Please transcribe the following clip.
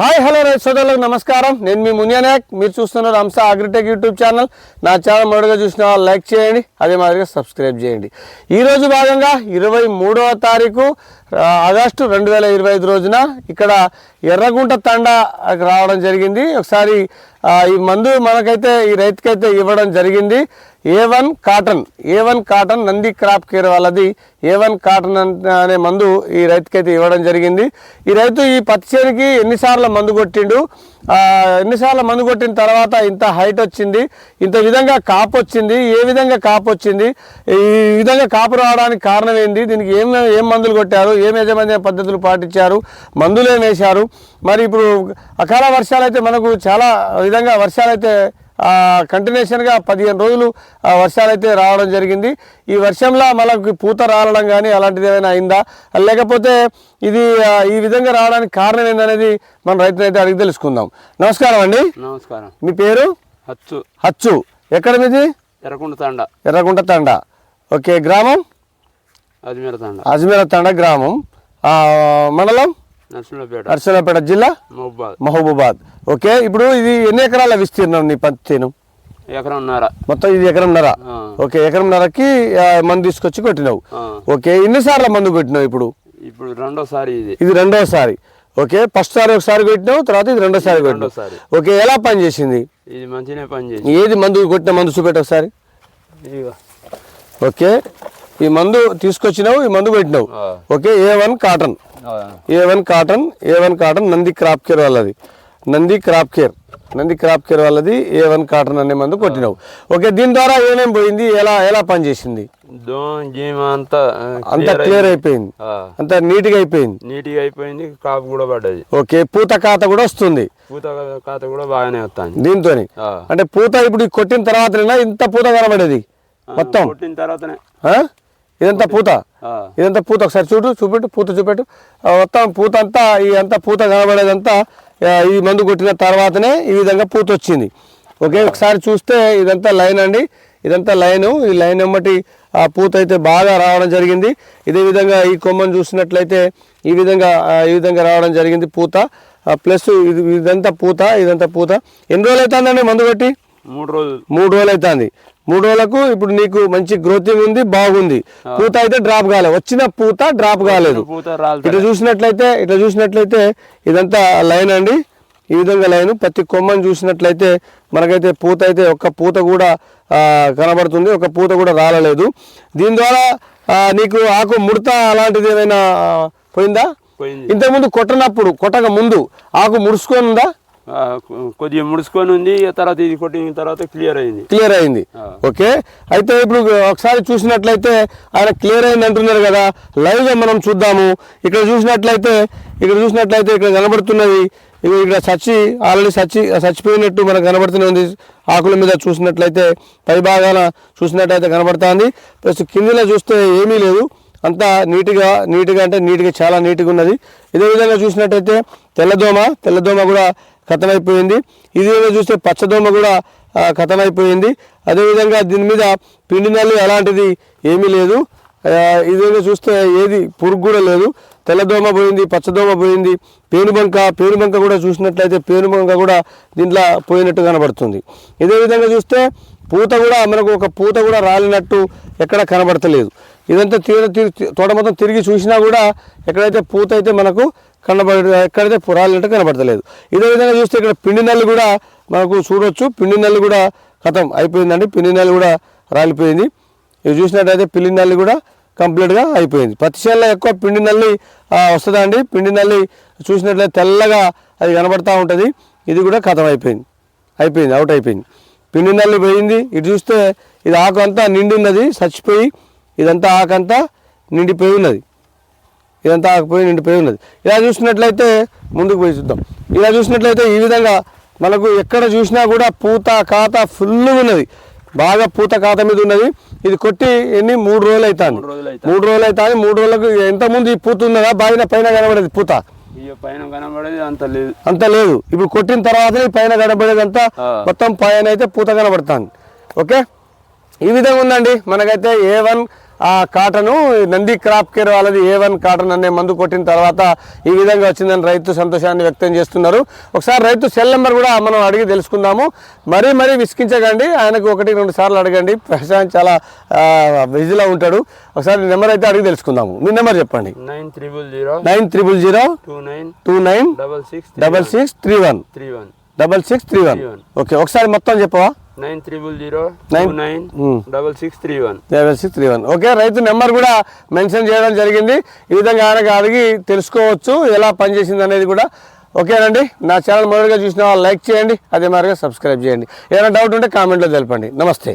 Hi hello రైతు సోదరులకు నమస్కారం. నేను మీ మునియనాయక్ మీరు చూస్తున్నారు హంస అగ్రిటెక్ యూట్యూబ్ ఛానల్. నా ఛానల్ మొదటగా చూసిన లైక్ చేయండి అదే మాదిరిగా సబ్స్క్రైబ్ చేయండి. ఈ రోజు భాగంగా ఇరవై మూడవ తారీఖు ఆగస్టు రెండు వేల ఇరవై ఐదు రోజున ఇక్కడ ఎర్రగుంట తండ రావడం జరిగింది. ఒకసారి ఈ మందు మనకైతే ఈ రైతుకైతే ఇవ్వడం జరిగింది. A one cotton A one cotton Nandi crop care వాళ్ళది ఏ వన్ కాటన్ అనే మందు ఈ రైతుకైతే ఇవ్వడం జరిగింది. ఈ రైతు ఈ పత్తి చేనికి ఎన్నిసార్లు మందు కొట్టిండు? ఎన్నిసార్లు మందు కొట్టిన తర్వాత ఇంత హైట్ వచ్చింది ఇంత విధంగా కాపు వచ్చింది ఏ విధంగా కాపు వచ్చింది ఈ విధంగా కాపు రావడానికి కారణం ఏంది దీనికి ఏం ఏం మందులు కొట్టారు ఏం యజమాన్య పద్ధతులు పాటించారు మందులు ఏం వేశారు మరి ఇప్పుడు అకాల వర్షాలు అయితే మనకు చాలా విధంగా వర్షాలు అయితే కంటిన్యూషన్గా పదిహేను రోజులు ఆ, వర్షాలు అయితే రావడం జరిగింది. ఈ వర్షంలో మనకు పూత రాలడం కానీ అలాంటిది ఏమైనా అయిందా? లేకపోతే ఇది ఈ విధంగా రావడానికి కారణం ఏందనేది మన రైతులు అయితే అడిగి తెలుసుకుందాం. నమస్కారం అండి. నమస్కారం. మీ పేరు? హచ్చు. హచ్చు. ఎక్కడ మీది? ఎర్రకుంట తండ. ఎర్రగుంట తండ. ఓకే గ్రామం? అజ్మీర తండ. అజ్మీర తండ గ్రామం. మండలం? నర్సరాపేట జిల్లా? మహబూబాద్. ఓకే ఇప్పుడు ఇది ఎన్ని ఎకరాల విస్తీర్ణం నీ పత్తిను ఎకరంన్నర. మొత్తం ఇది ఎకరంన్నర. ఓకే ఎకరంన్నరకి మందు తీసుకొచ్చి కొట్టినావు. ఓకే ఎన్నిసార్లు మందు కొట్టినావు ఇప్పుడు? ఇప్పుడు రెండోసారి ఇది. ఇది రెండోసారి. ఓకే ఫస్ట్ సారి ఒకసారి కొట్టినావు తర్వాత ఇది రెండోసారి కొట్టినావు. ఓకే ఎలా పని చేసింది ఇది పని చేసి ఏది మందు కొట్టిన మందు చూపెట్టు ఒకసారి. ఓకే ఈ మందు తీసుకొచ్చినావు ఈ మందు కొట్టినావు. ఆ. Okay A one cotton. A one cotton A one cotton Nandi crop care వాళ్ళది Nandi crop care Nandi crop care వాళ్ళది ఏ వన్ కాటన్ అనే మందు కొట్టినావు ఓకే దీని ద్వారా ఏమేం పోయింది ఎలా ఎలా పనిచేసింది అంతా క్లియర్. అయిపోయింది అంతా నీట్గా అయిపోయింది నీట్గా అయిపోయింది కాపు కూడా పడ్డది ఓకే పూత ఖాత కూడా వస్తుంది పూత కాత కూడా బాగానే వస్తుంది దీంతో. అంటే పూత ఇప్పుడు కొట్టిన తర్వాతనేనా ఇంత పూత కనబడేది మొత్తం కొట్టిన తర్వాతనే? ఇదంతా పూత. ఇదంతా పూత. ఒకసారి చూడు చూపెట్టు పూత చూపెట్టు. మొత్తం పూత అంతా ఈ అంతా పూత కనబడేదంతా ఈ మందు కొట్టిన తర్వాతనే ఈ విధంగా పూత వచ్చింది. ఓకే ఒకసారి చూస్తే ఇదంతా లైన్ అండి. ఇదంతా లైన్. ఈ లైన్ ఎమ్మటి ఆ పూత అయితే బాగా రావడం జరిగింది. ఇదే విధంగా ఈ కొమ్మను చూసినట్లయితే ఈ విధంగా ఈ విధంగా రావడం జరిగింది పూత. ప్లస్ ఇది ఇదంతా పూత ఇదంతా పూత. ఎన్ని రోజులు అవుతుందండి మందు కొట్టి? మూడు రోజులు. మూడు రోజులు అవుతుంది మూడు రోజులకు ఇప్పుడు నీకు మంచి గ్రోతింగ్ ఉంది? బాగుంది. పూత అయితే డ్రాప్ కాలేదు వచ్చిన పూత డ్రాప్ కాలేదు. ఇట్లా చూసినట్లయితే ఇట్లా చూసినట్లయితే ఇదంతా లైన్ అండి. ఈ విధంగా లైన్ ప్రతి కొమ్మని చూసినట్లయితే మనకైతే పూత అయితే ఒక్క పూత కూడా కనబడుతుంది. ఒక పూత కూడా రాలలేదు. దీని ద్వారా నీకు ఆకు ముడత అలాంటిది ఏమైనా పోయిందా. ఇంతకుముందు కొట్టనప్పుడు కొట్టక ముందు ఆకు ముడుచుకొని ఉందా? కొద్దిగా ముడుచుకొని ఉంది తర్వాత ఇది కొట్టిన తర్వాత క్లియర్ అయింది. క్లియర్ అయింది. ఓకే? అయితే ఇప్పుడు ఒకసారి చూసినట్లయితే ఆయన క్లియర్ అయింది అంటున్నారు కదా లైవ్గా మనం చూద్దాము. ఇక్కడ చూసినట్లయితే ఇక్కడ చూసినట్లయితే ఇక్కడ కనబడుతున్నది ఇక్కడ చచ్చి ఆల్రెడీ చచ్చి చచ్చిపోయినట్టు మనకు కనబడుతూనే ఉంది ఆకుల మీద చూసినట్లయితే పై భాగాన చూసినట్లయితే కనబడుతుంది. ప్లస్ కిందిలో చూస్తే ఏమీ లేదు. అంతా నీట్గా నీట్గా అంటే నీట్గా చాలా నీట్గా ఉన్నది. ఇదే విధంగా చూసినట్టయితే తెల్లదోమ తెల్లదోమ కూడా ఖతమైపోయింది ఇది చూస్తే పచ్చదోమ కూడా ఆ, ఖతమైపోయింది అదేవిధంగా దీని మీద పిండి నల్లి అలాంటిది ఏమీ లేదు. ఇదేమో ఇదేదో చూస్తే ఏది పురుగు కూడా లేదు. తెల్లదోమ పోయింది పచ్చదోమ పోయింది. పేనుబంక పేనుబంక కూడా చూసినట్లయితే పేనుబంక కూడా దీంట్లో పోయినట్టు కనబడుతుంది. ఇదే విధంగా చూస్తే పూత కూడా మనకు ఒక పూత కూడా రాలినట్టు ఎక్కడ కనబడతలేదు. ఇదంతా తీర తోట మొత్తం తిరిగి చూసినా కూడా ఎక్కడైతే పూత అయితే మనకు కనబడ ఎక్కడైతే పు- కనబడతలేదు. ఇదే విధంగా చూస్తే ఇక్కడ పిండి నల్లు కూడా మనకు చూడొచ్చు. పిండి నల్లు కూడా కథం అయిపోయిందండి. పిండి నల్లు కూడా రాలిపోయింది. ఇది చూసినట్టయితే పిండి నల్లి కూడా కంప్లీట్గా అయిపోయింది. పత్తి చేనులో ఎక్కువ పిండి నల్లి వస్తుందా వస్తుందండి పిండి నల్లి చూసినట్లయితే తెల్లగా అది కనబడతా ఉంటుంది. ఇది కూడా కథం అయిపోయింది. అయిపోయింది అవుట్ అయిపోయింది. పిండి నల్లి పోయింది. ఇటు చూస్తే ఇది ఆకు అంతా నిండి ఉన్నది చచ్చిపోయి ఇదంతా ఆకంతా నిండిపోయి ఉన్నది. ఇదంతా ఆకుపోయి నిండిపోయి ఉన్నది. ఇలా చూసినట్లయితే ముందుకు పోయి చూద్దాం. ఇలా చూసినట్లయితే ఈ విధంగా మనకు ఎక్కడ చూసినా కూడా పూత కాత ఫుల్ ఉన్నది. బాగా పూత కాత మీద ఉన్నది. ఇది కొట్టి ఎన్ని? మూడు రోజులు అవుతాను మూడు రోజులు అవుతాను మూడు రోజులకు ఎంత ముందు ఈ పూత ఉన్నదా? బాగా పైన కనబడేది పూత. ఇక పైన కనబడేది అంత లేదు. అంత లేదు. ఇప్పుడు కొట్టిన తర్వాత ఈ పైన కనబడేది అంతా. మొత్తం పైన అయితే పూత కనబడుతుంది. ఓకే? ఈ విధంగా ఉందండి. మనకైతే ఏ వన్ ఆ కాటను నంది క్రాప్ కేర్ వాళ్ళది ఏ వన్ కాటన్ అనే మందు కొట్టిన తర్వాత ఈ విధంగా వచ్చిందని రైతు సంతోషాన్ని వ్యక్తం చేస్తున్నారు. ఒకసారి రైతు సెల్ నెంబర్ కూడా మనం అడిగి తెలుసుకుందాము. మరీ మరీ విసిగించకండి. ఆయనకు ఒకటి రెండు సార్లు అడగండి. ప్రశాంత్ చాలా బిజీలో ఉంటాడు. ఒకసారి నెంబర్ అయితే అడిగి తెలుసుకుందాము. మీ నెంబర్ చెప్పండి. Nine triple zero nine triple zero two nine two nine double six double six three one three one double six three one. Okay ఒకసారి మొత్తం చెప్పవా? Nine triple zero nine? Hmm. Double six three one. Double six three one. Okay రైతు number కూడా mention చేయడం జరిగింది. ఈ విధంగా ఆయనకు అడిగి తెలుసుకోవచ్చు ఎలా పనిచేసింది అనేది కూడా. ఓకేనండి నా ఛానల్ మొదటిగా చూసిన వాళ్ళు లైక్ చేయండి అదే మాదిరిగా సబ్స్క్రైబ్ చేయండి. ఏమైనా డౌట్ ఉంటే కామెంట్లో తెలపండి. నమస్తే.